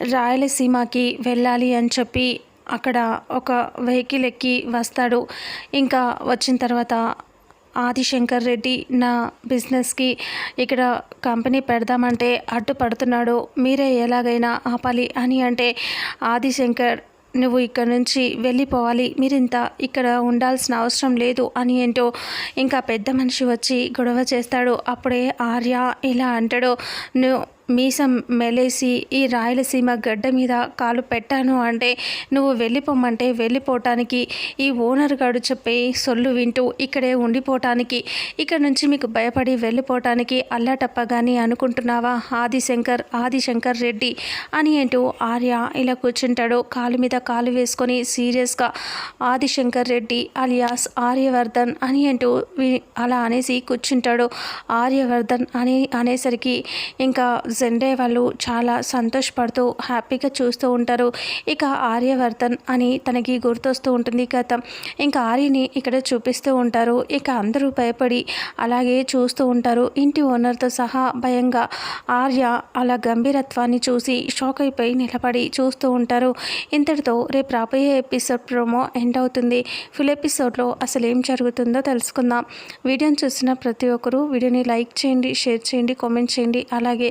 రాయలసీమకి వెళ్ళాలి అని చెప్పి అక్కడ ఒక వెహికల్ ఎక్కి వస్తాడు. ఇంకా వచ్చిన తర్వాత ఆదిశంకర్ రెడ్డి నా బిజినెస్కి ఇక్కడ కంపెనీ పెడదామంటే అడ్డుపడుతున్నాడు మీరే ఎలాగైనా ఆపాలి అని అంటే ఆదిశంకర్ నువ్వు ఇక్కడ నుంచి వెళ్ళిపోవాలి. మీరింత ఇక్కడ ఉండాల్సిన అవసరం లేదు అని ఏంటో ఇంకా పెద్ద మనిషి వచ్చి గొడవ చేస్తాడు. అప్పుడే ఆర్య ఇలా అంటాడు. నువ్వు మీసం మెలేసి ఈ రాయలసీమ గడ్డ మీద కాలు పెట్టాను అంటే నువ్వు వెళ్ళిపోమంటే వెళ్ళిపోవటానికి ఈ ఓనర్ గారు చెప్పే సొల్లు వింటూ ఇక్కడే ఉండిపోవటానికి ఇక్కడ నుంచి మీకు భయపడి వెళ్ళిపోవటానికి అల్లాటప్పగాని అనుకుంటున్నావా? ఆదిశంకర్ ఆదిశంకర్ రెడ్డి అని అంటూ ఆర్య ఇలా కూర్చుంటాడు. కాలు మీద కాలు వేసుకొని సీరియస్గా ఆదిశంకర్ రెడ్డి అలియాస్ ఆర్యవర్ధన్ అని అంటూ అలా అనేసి కూర్చుంటాడు. ఆర్యవర్ధన్ అని అనేసరికి ఇంకా జెండే వాళ్ళు చాలా సంతోషపడుతూ హ్యాపీగా చూస్తూ ఉంటారు. ఇక ఆర్యవర్ధన్ అని తనకి గుర్తొస్తూ ఉంటుంది కథ. ఇంకా ఆర్యని ఇక్కడ చూపిస్తూ ఉంటారు. ఇక అందరూ భయపడి అలాగే చూస్తూ ఉంటారు. ఇంటి ఓనర్తో సహా భయంగా ఆర్య అలా గంభీరత్వాన్ని చూసి షాక్ అయిపోయి నిలబడి చూస్తూ ఉంటారు. ఇంతటితో రేపు రాబోయే ఎపిసోడ్ ప్రోమో ఎండ్ అవుతుంది. ఫుల్ ఎపిసోడ్లో అసలు ఏం జరుగుతుందో తెలుసుకుందాం. వీడియోని చూసిన ప్రతి ఒక్కరూ వీడియోని లైక్ చేయండి షేర్ చేయండి కామెంట్ చేయండి. అలాగే